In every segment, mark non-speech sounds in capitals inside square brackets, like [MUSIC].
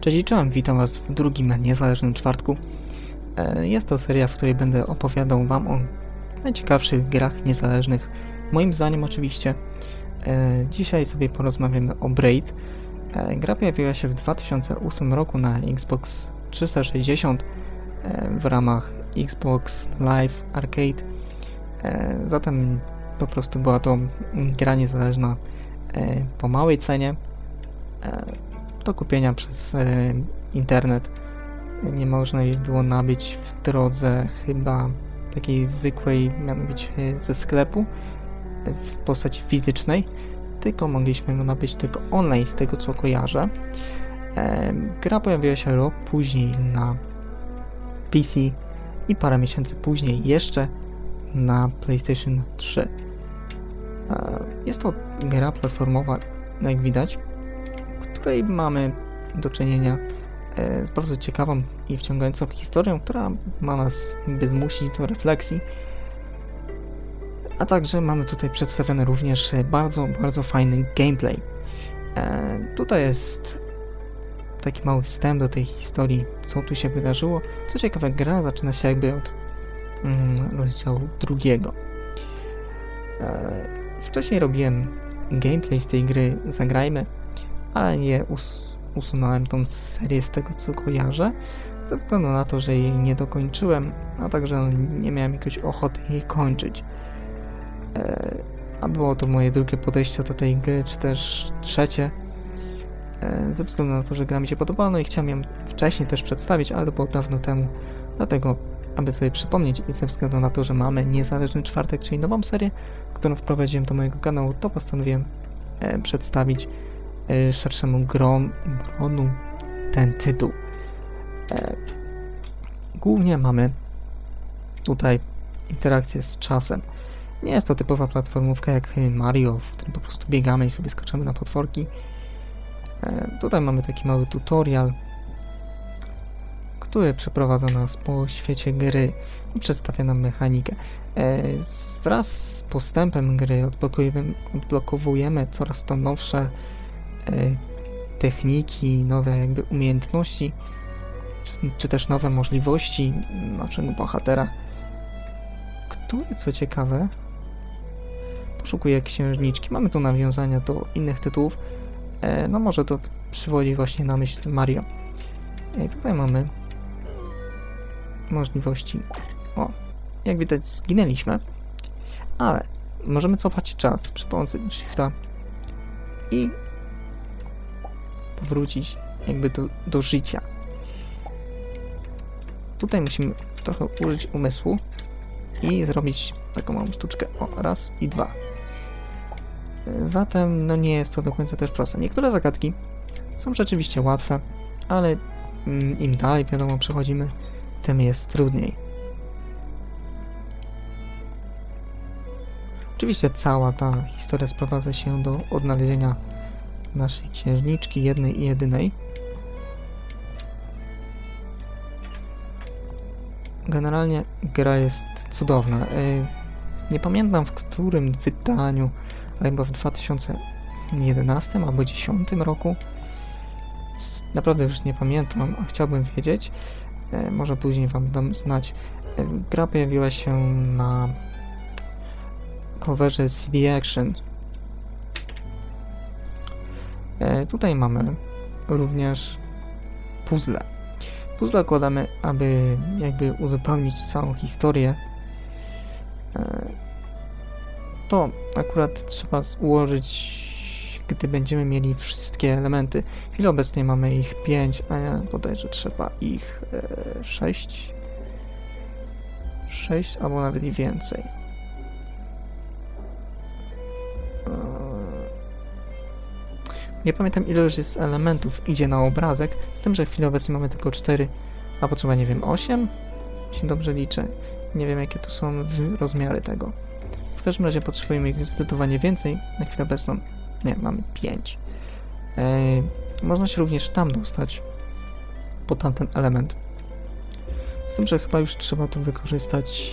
Cześć czołem, witam Was w drugim niezależnym czwartku. E, Jest to seria, w której będę opowiadał Wam o najciekawszych grach niezależnych, moim zdaniem oczywiście. E, Dzisiaj sobie porozmawiamy o Braid. E, Gra pojawiła się w 2008 roku na Xbox 360 e, w ramach Xbox Live Arcade. Zatem po prostu była to gra niezależna po małej cenie. E, do kupienia przez e, internet. Nie można jej było nabyć w drodze chyba takiej zwykłej, mianowicie ze sklepu e, w postaci fizycznej, tylko mogliśmy ją nabyć tylko online, z tego co kojarzę. E, gra pojawiła się rok później na PC i parę miesięcy później jeszcze na PlayStation 3. E, Jest to gra platformowa, jak widać, której mamy do czynienia e, z bardzo ciekawą i wciągającą historią, która ma nas jakby zmusić do refleksji. A także mamy tutaj przedstawiony również e, bardzo, bardzo fajny gameplay. E, tutaj jest taki mały wstęp do tej historii, co tu się wydarzyło. Co ciekawe, gra zaczyna się jakby od mm, rozdziału drugiego. Wcześniej robiłem gameplay z tej gry Zagrajmy, ale nie us usunąłem tą serię z tego co kojarzę, ze względu na to, że jej nie dokończyłem, a także no, nie miałem jakiejś ochoty jej kończyć. E, a było to moje drugie podejście do tej gry, czy też trzecie, e, ze względu na to, że gra mi się podobała, no i chciałem ją wcześniej też przedstawić, ale to było dawno temu, dlatego aby sobie przypomnieć i ze względu na to, że mamy niezależny czwartek, czyli nową serię, którą wprowadziłem do mojego kanału, to postanowiłem e, przedstawić szerszemu gron, gronu ten tytuł. E, głównie mamy tutaj interakcję z czasem. Nie jest to typowa platformówka jak Mario, w którym po prostu biegamy i sobie skaczemy na potworki. E, tutaj mamy taki mały tutorial, który przeprowadza nas po świecie gry i przedstawia nam mechanikę. E, Wraz z postępem gry odblokowujemy coraz to nowsze techniki, nowe jakby umiejętności, czy, czy też nowe możliwości naszego bohatera, który co ciekawe poszukuje księżniczki. Mamy tu nawiązania do innych tytułów, e, no może to przywodzi właśnie na myśl Mario. I tutaj mamy możliwości. O, jak widać zginęliśmy, ale możemy cofać czas przy pomocy shifta i powrócić jakby do, do życia. Tutaj musimy trochę użyć umysłu i zrobić taką małą sztuczkę. O, raz i dwa. Zatem, no nie jest to do końca też proste. Niektóre zagadki są rzeczywiście łatwe, ale mm, im dalej, wiadomo, przechodzimy, tym jest trudniej. Oczywiście cała ta historia sprowadza się do odnalezienia naszej księżniczki, jednej i jedynej. Generalnie gra jest cudowna. Y, Nie pamiętam w którym wydaniu, ale chyba w 2011 albo 2010 roku. Naprawdę już nie pamiętam, a chciałbym wiedzieć. E, Może później Wam dam znać. E, Gra pojawiła się na coverze CD Action. E, Tutaj mamy również puzzle. Puzzle kładamy, aby jakby uzupełnić całą historię. E, To akurat trzeba ułożyć, gdy będziemy mieli wszystkie elementy. W chwili obecnej mamy ich 5, a ja bodajże trzeba ich 6. 6 albo nawet i więcej. Nie pamiętam ile już jest elementów idzie na obrazek, z tym, że w chwili obecnej mamy tylko 4, a potrzeba nie wiem 8, jeśli dobrze liczę. Nie wiem jakie tu są rozmiary tego. W każdym razie potrzebujemy ich zdecydowanie więcej, na chwilę obecną nie, mamy 5. Eee, można się również tam dostać po tamten element. Z tym, że chyba już trzeba tu wykorzystać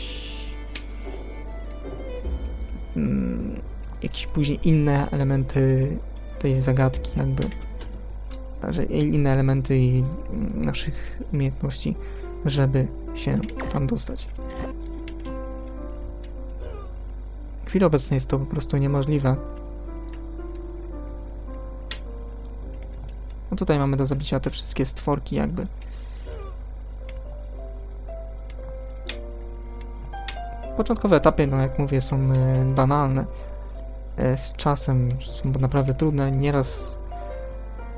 mm, jakieś później inne elementy tej zagadki, jakby że inne elementy i naszych umiejętności, żeby się tam dostać. W chwili obecnej jest to po prostu niemożliwe. No tutaj mamy do zabicia te wszystkie stworki jakby. Początkowe etapy, no jak mówię, są e, banalne. E, Z czasem są naprawdę trudne, nieraz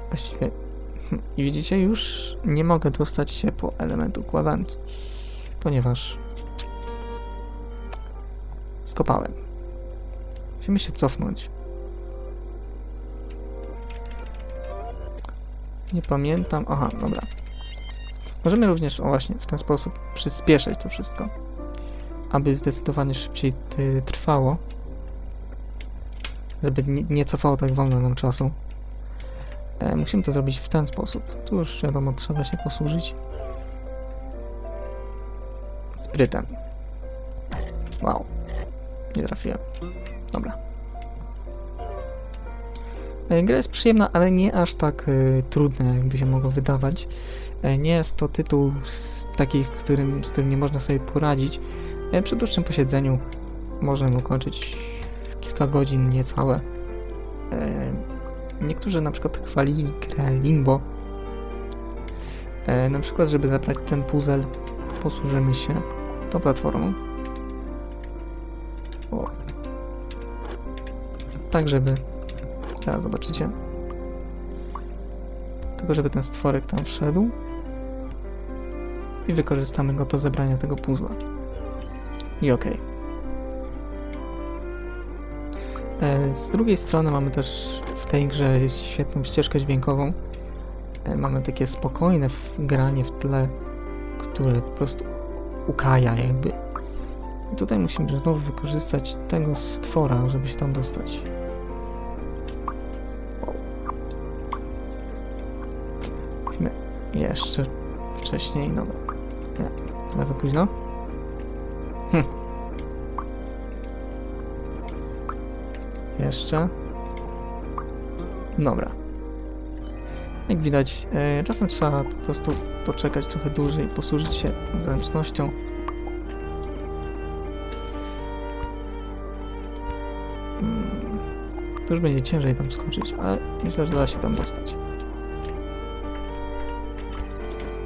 właściwie... [LAUGHS] I widzicie, już nie mogę dostać się po element układanki, ponieważ skopałem. Musimy się cofnąć. Nie pamiętam. Aha, dobra. Możemy również, o właśnie, w ten sposób przyspieszyć to wszystko, aby zdecydowanie szybciej y, trwało, żeby nie, cofało tak wolno nam czasu. E, musimy to zrobić w ten sposób. Tu już wiadomo, trzeba się posłużyć sprytem. Wow, nie trafiłem. Dobra. E, Gra jest przyjemna, ale nie aż tak e, trudna, jakby się mogło wydawać. E, nie jest to tytuł z takich, którym, z którym nie można sobie poradzić. E, przy dłuższym posiedzeniu można ukończyć kilka godzin, niecałe. E, niektórzy na przykład chwalili grę Limbo. E, na przykład, żeby zabrać ten puzzle, posłużymy się tą platformą. O. Tak, żeby Teraz zobaczycie. Tylko żeby ten stworek tam wszedł. I wykorzystamy go do zebrania tego puzzla. I ok. E, Z drugiej strony mamy też w tej grze świetną ścieżkę dźwiękową. E, Mamy takie spokojne granie w tle, które po prostu ukaja jakby. I tutaj musimy znowu wykorzystać tego stwora, żeby się tam dostać. Musimy jeszcze wcześniej, dobra. Nie, trochę za późno. Hm. Jeszcze. Dobra. Jak widać, e, czasem trzeba po prostu poczekać trochę dłużej, posłużyć się zręcznością. Mm, To już będzie ciężej tam skoczyć, ale myślę, że da się tam dostać.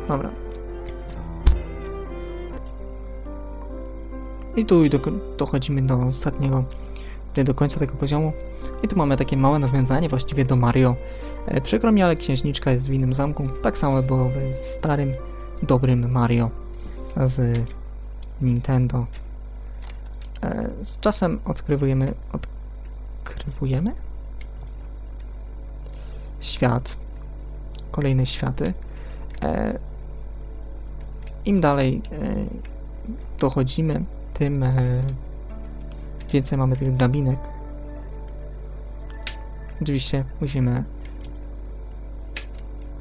Dobra. I tu dochodzimy do ostatniego, do końca tego poziomu. I tu mamy takie małe nawiązanie właściwie do Mario. E, przykro mi, ale księżniczka jest w innym zamku. Tak samo było w starym, dobrym Mario z Nintendo. E, z czasem odkrywujemy... Odkrywujemy? Świat. Kolejne światy. E, im dalej dochodzimy, tym więcej mamy tych drabinek. Oczywiście musimy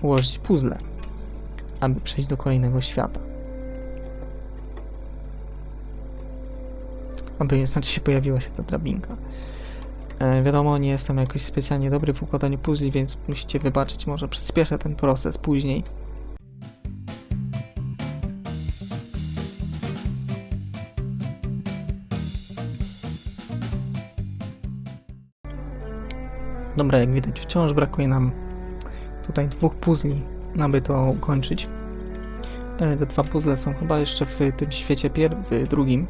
ułożyć puzzle, aby przejść do kolejnego świata. Aby znaczy się pojawiła się ta drabinka. E, wiadomo, nie jestem jakoś specjalnie dobry w układaniu puzli, więc musicie wybaczyć, może przyspieszę ten proces później. Dobra, jak widać, wciąż brakuje nam tutaj dwóch puzli, aby to ukończyć. E, Te dwa puzzle są chyba jeszcze w tym świecie pier w drugim.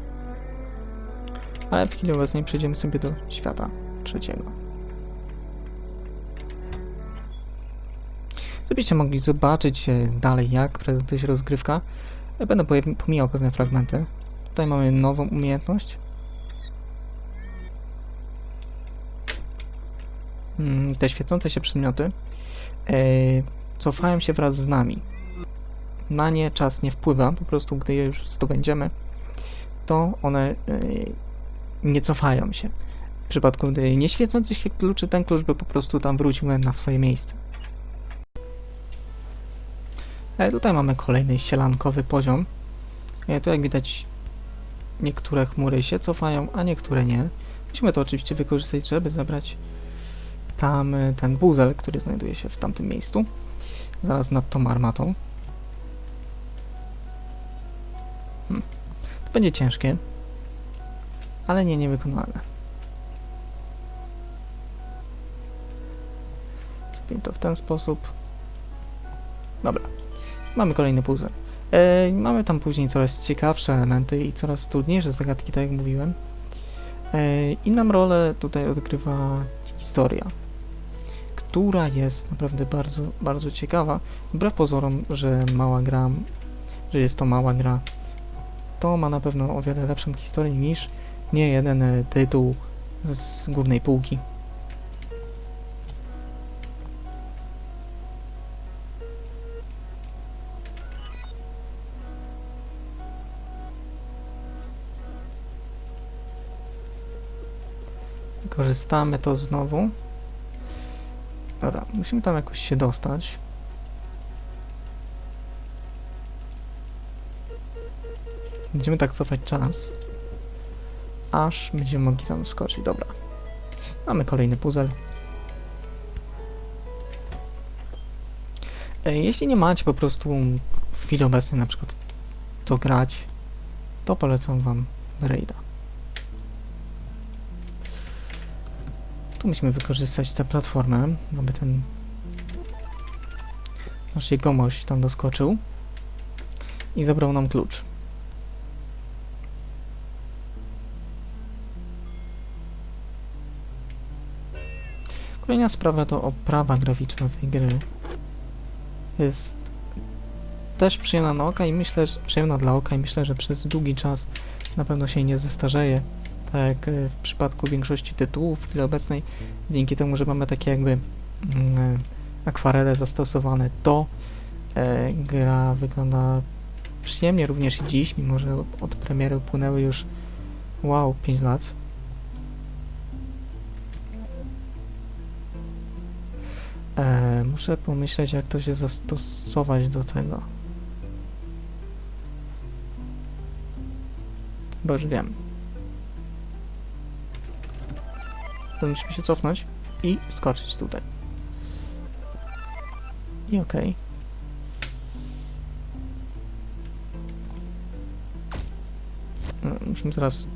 Ale w chwili obecnej przejdziemy sobie do świata trzeciego. Żebyście mogli zobaczyć e, dalej, jak prezentuje się rozgrywka, ja będę pomijał pewne fragmenty. Tutaj mamy nową umiejętność. Te świecące się przedmioty e, cofają się wraz z nami. Na nie czas nie wpływa, po prostu gdy je już zdobędziemy, to one e, nie cofają się. W przypadku gdy nie świecący się kluczy, ten klucz by po prostu tam wrócił na swoje miejsce. E, tutaj mamy kolejny sielankowy poziom. Tu jak widać niektóre chmury się cofają, a niektóre nie. Musimy to oczywiście wykorzystać, żeby zabrać tam ten buzel, który znajduje się w tamtym miejscu. zaraz nad tą armatą. Hmm. To będzie ciężkie, ale nie niewykonalne. Zrobimy to w ten sposób. Dobra. Mamy kolejny puzzle. Mamy tam później coraz ciekawsze elementy i coraz trudniejsze zagadki, tak jak mówiłem. E, inną rolę tutaj odgrywa historia, która jest naprawdę bardzo, bardzo ciekawa. Wbrew pozorom, że mała gra, że jest to mała gra, to ma na pewno o wiele lepszą historię niż nie jeden e, tytuł z górnej półki. Korzystamy to znowu. Dobra, musimy tam jakoś się dostać. Będziemy tak cofać czas, aż będziemy mogli tam skoczyć. Dobra. Mamy kolejny puzzle. Jeśli nie macie po prostu w chwili obecnej na przykład to grać, to polecam wam Raida. Tu musimy wykorzystać tę platformę, aby ten nasz jegomość tam doskoczył i zabrał nam klucz. Kolejna sprawa to oprawa graficzna tej gry. Jest też przyjemna na oka i myślę, że przyjemna dla oka i myślę, że przez długi czas na pewno się nie zestarzeje. Tak jak e, w przypadku większości tytułów w chwili obecnej, dzięki temu, że mamy takie jakby mm, akwarele zastosowane, to e, gra wygląda przyjemnie również i dziś, mimo że od premiery upłynęły już wow, 5 lat. E, muszę pomyśleć, jak to się zastosować do tego. Bo już wiem. Musimy się cofnąć i skoczyć tutaj. I okej. No, Musimy teraz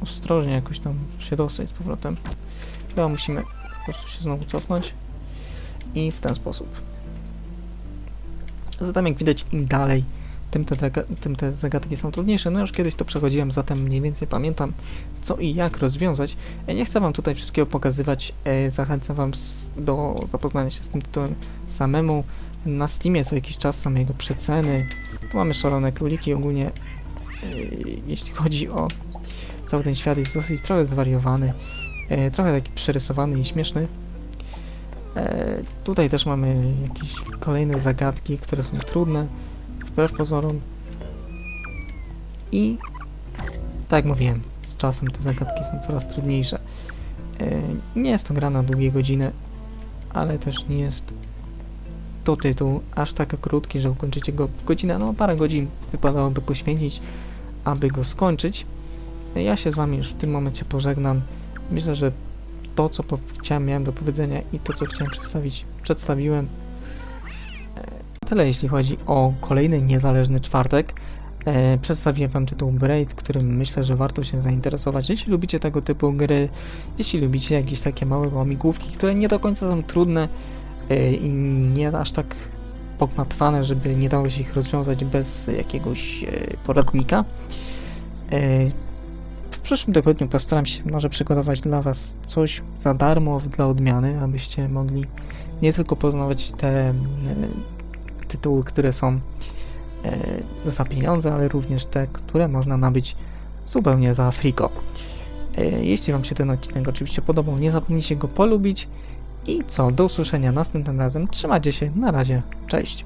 ostrożnie jakoś tam się dostać z powrotem. Chyba musimy po prostu się znowu cofnąć i w ten sposób. Zatem jak widać im dalej, tym te, tym te zagadki są trudniejsze. No już kiedyś to przechodziłem, zatem mniej więcej pamiętam co i jak rozwiązać. Ja nie chcę wam tutaj wszystkiego pokazywać, e, zachęcam wam do zapoznania się z tym tytułem samemu. Na Steamie co jakiś czas są jego przeceny. Tu mamy szalone króliki ogólnie, e, jeśli chodzi o cały ten świat jest dosyć trochę zwariowany, e, trochę taki przerysowany i śmieszny. E, tutaj też mamy jakieś kolejne zagadki, które są trudne, wbrew pozorom. I tak jak mówiłem, z czasem te zagadki są coraz trudniejsze. E, nie jest to gra na długie godziny, ale też nie jest to tytuł aż tak krótki, że ukończycie go w godzinę. No parę godzin wypadałoby poświęcić, aby go skończyć. Ja się z wami już w tym momencie pożegnam. Myślę, że to, co chciałem, miałem do powiedzenia i to, co chciałem przedstawić, przedstawiłem. Tyle jeśli chodzi o kolejny niezależny czwartek. E, przedstawiłem Wam tytuł Braid, którym myślę, że warto się zainteresować. Jeśli lubicie tego typu gry, jeśli lubicie jakieś takie małe łamigłówki, które nie do końca są trudne e, i nie aż tak pogmatwane, żeby nie dało się ich rozwiązać bez jakiegoś e, poradnika. E, w przyszłym tygodniu postaram się może przygotować dla Was coś za darmo dla odmiany, abyście mogli nie tylko poznawać te e, tytuły, które są e, za pieniądze, ale również te, które można nabyć zupełnie za friko. E, jeśli Wam się ten odcinek oczywiście podobał, nie zapomnijcie go polubić i co, do usłyszenia następnym razem. Trzymajcie się, na razie, cześć!